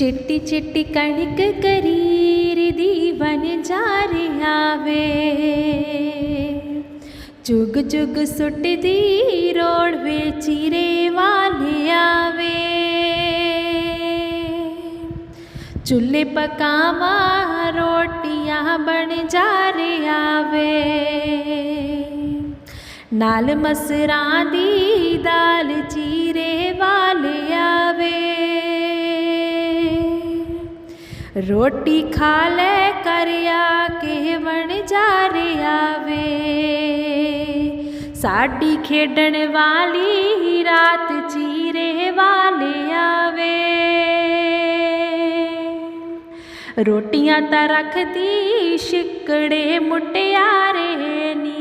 ਚਿੱਟੀ ਚਿੱਟੀ ਕਣਕ ਕਰੀਰ ਦੀ ਬਨ ਜਾ ਰਿਹਾ ਵੇ। ਜੁਗ ਜੁਗ ਸੁੱਟਦੀ ਰੋੜ ਵੇ ਚੀਰੇ ਵਾਲਿਆ ਵੇ ਚੁੱਲ੍ਹੇ ਪਕਾਵਾਂ, ਰੋਟੀਆਂ ਬਣ ਜਾ ਰਿਹਾ ਵੇ। ਨਾਲ ਮਸਰਾਂ ਦੀ ਦਾਲ ਚੀਰੇ ਵਾਲਿਆ ਵੇ ਰੋਟੀ ਖਾ ਲੈ ਕਰਿਆ ਕੇ ਬਣ ਜਾ ਰਿਹਾ ਵੇ ਸਾਡੀ ਖੇਡਣ ਵਾਲੀ ਰਾਤ ਚੀਰੇ ਵਾਲਿਆ ਵੇ ਰੋਟੀਆਂ ਤਾਂ ਰੱਖਦੀ ਸ਼ਿਕੜੇ ਮੁਟਿਆਰੇ ਨੀ।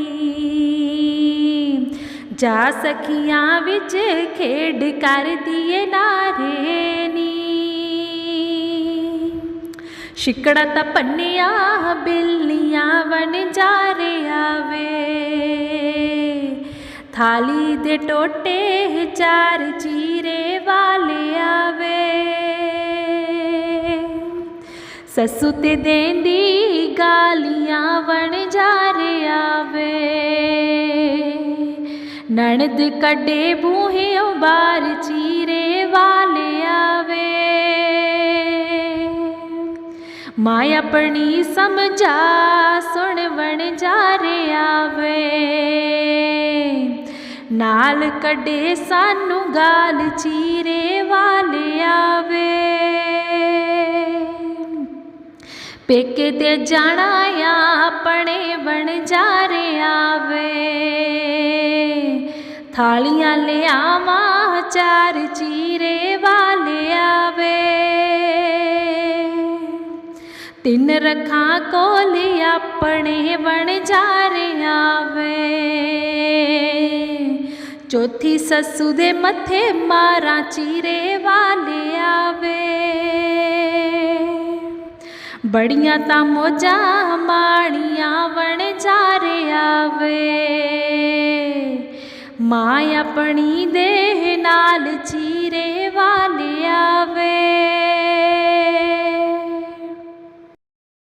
ਜਾ ਸਖੀਆਂ ਵਿੱਚ ਖੇਡ ਕਰਦੀ ਏ ਨਾਰੇ ਸ਼ਿਕੜਾ ਤਾਂ ਪੰਨਿਆ ਬਿੱਲੀਆਂ ਵਣ ਜਾ ਰਿਹਾ ਵੇ ਥਾਲੀ ਦੇ ਟੋਟੇ ਚਾਰ ਚੀਰੇ ਵਾਲਿਆ ਵੇ ਸੱਸੂ ਤੇ ਦੇਂਦੀ ਗਾਲੀਆਂ ਵਣ ਜਾ ਰਿਹਾ ਵੇ ਨਣਦ ਕੱਢੇ ਬੂਹਿਓਂ ਬਾਹਰ ਚੀਰੇ ਮਾਂ ਆਪਣੀ ਸਮਝਾ, ਸੁਣ ਬਣ ਜਾ ਰਿਹਾ ਵੇ ਨਾਲ ਕੱਢੇ ਸਾਨੂੰ ਗਾਲ ਚੀਰੇ ਵਾਲਿਆ ਵੇ ਪੇਕੇ ਤੇ ਜਾਣਾ ਆ, ਆਪਣੇ ਬਣ ਜਾ ਰਿਹਾ ਵੇ ਥਾਲੀਆਂ ਲਿਆਵਾਂ, ਚਾਰ ਚੀਰੇ ਵਾਲਿਆ ਵੇ ਤਿੰਨ ਰੱਖਾਂ ਕੋਲ ਆਪਣੇ ਵਣ ਜਾ ਰਿਹਾ ਵੇ। ਚੌਥੀ ਸੱਸੂ ਦੇ ਮੱਥੇ ਮਾਰਾਂ ਚੀਰੇ ਵਾਲਿਆ ਵੇ। ਬੜੀਆਂ ਤਾਂ ਮੋਜਾਂ ਮਾਣੀਆਂ ਵਣ ਜਾ ਰਿਹਾ ਮਾਂ ਆਪਣੀ ਦੇ ਨਾਲ ਚੀਰੇ ਵਾਲਿਆ